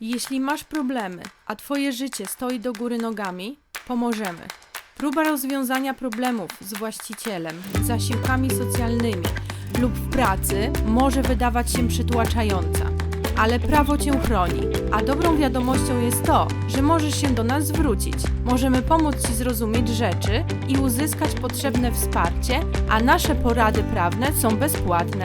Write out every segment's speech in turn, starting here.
Jeśli masz problemy, a twoje życie stoi do góry nogami, pomożemy. Próba rozwiązania problemów z właścicielem, zasiłkami socjalnymi lub w pracy może wydawać się przytłaczająca, ale prawo cię chroni, a dobrą wiadomością jest to, że możesz się do nas zwrócić. Możemy pomóc ci zrozumieć rzeczy i uzyskać potrzebne wsparcie, a nasze porady prawne są bezpłatne.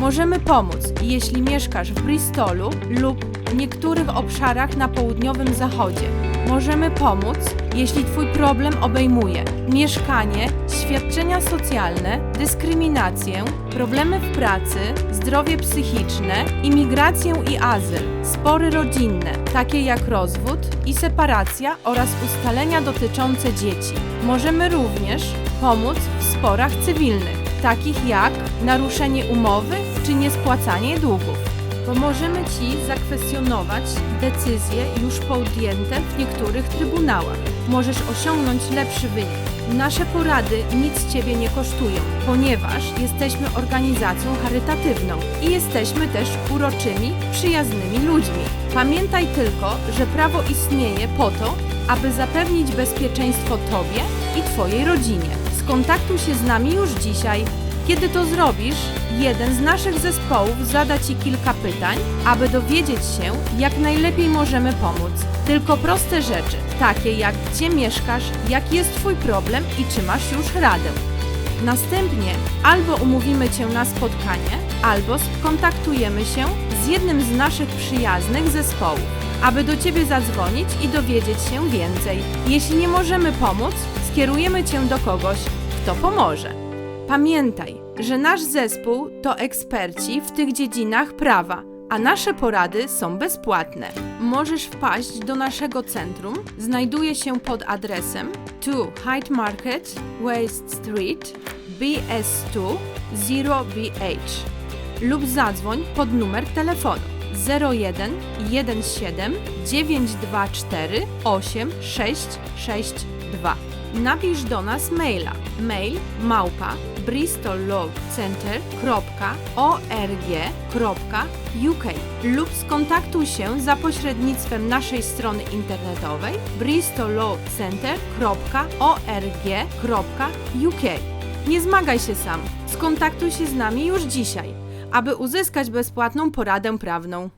Możemy pomóc, jeśli mieszkasz w Bristolu lub w niektórych obszarach na południowym zachodzie. Możemy pomóc, jeśli Twój problem obejmuje mieszkanie, świadczenia socjalne, dyskryminację, problemy w pracy, zdrowie psychiczne, imigrację i azyl, spory rodzinne, takie jak rozwód i separacja oraz ustalenia dotyczące dzieci. Możemy również pomóc w sporach cywilnych, takich jak naruszenie umowy czy niespłacanie długów. Pomożemy Ci zakwestionować decyzje już podjęte w niektórych trybunałach. Możesz osiągnąć lepszy wynik. Nasze porady nic Ciebie nie kosztują, ponieważ jesteśmy organizacją charytatywną i jesteśmy też uroczymi, przyjaznymi ludźmi. Pamiętaj tylko, że prawo istnieje po to, aby zapewnić bezpieczeństwo Tobie i Twojej rodzinie. Skontaktuj się z nami już dzisiaj. Kiedy to zrobisz, jeden z naszych zespołów zada Ci kilka pytań, aby dowiedzieć się, jak najlepiej możemy pomóc. Tylko proste rzeczy, takie jak gdzie mieszkasz, jaki jest Twój problem i czy masz już radę. Następnie albo umówimy Cię na spotkanie, albo skontaktujemy się z jednym z naszych przyjaznych zespołów, aby do Ciebie zadzwonić i dowiedzieć się więcej. Jeśli nie możemy pomóc, skierujemy Cię do kogoś, kto pomoże. Pamiętaj, że nasz zespół to eksperci w tych dziedzinach prawa, a nasze porady są bezpłatne. Możesz wpaść do naszego centrum. Znajduje się pod adresem 2 Hyde Market, West Street, BS2 0BH lub zadzwoń pod numer telefonu 01 17 924 8662. Napisz do nas maila mail małpa bristolllawcenter.org.uk lub skontaktuj się za pośrednictwem naszej strony internetowej bristolllawcenter.org.uk. Nie zmagaj się sam, skontaktuj się z nami już dzisiaj, aby uzyskać bezpłatną poradę prawną.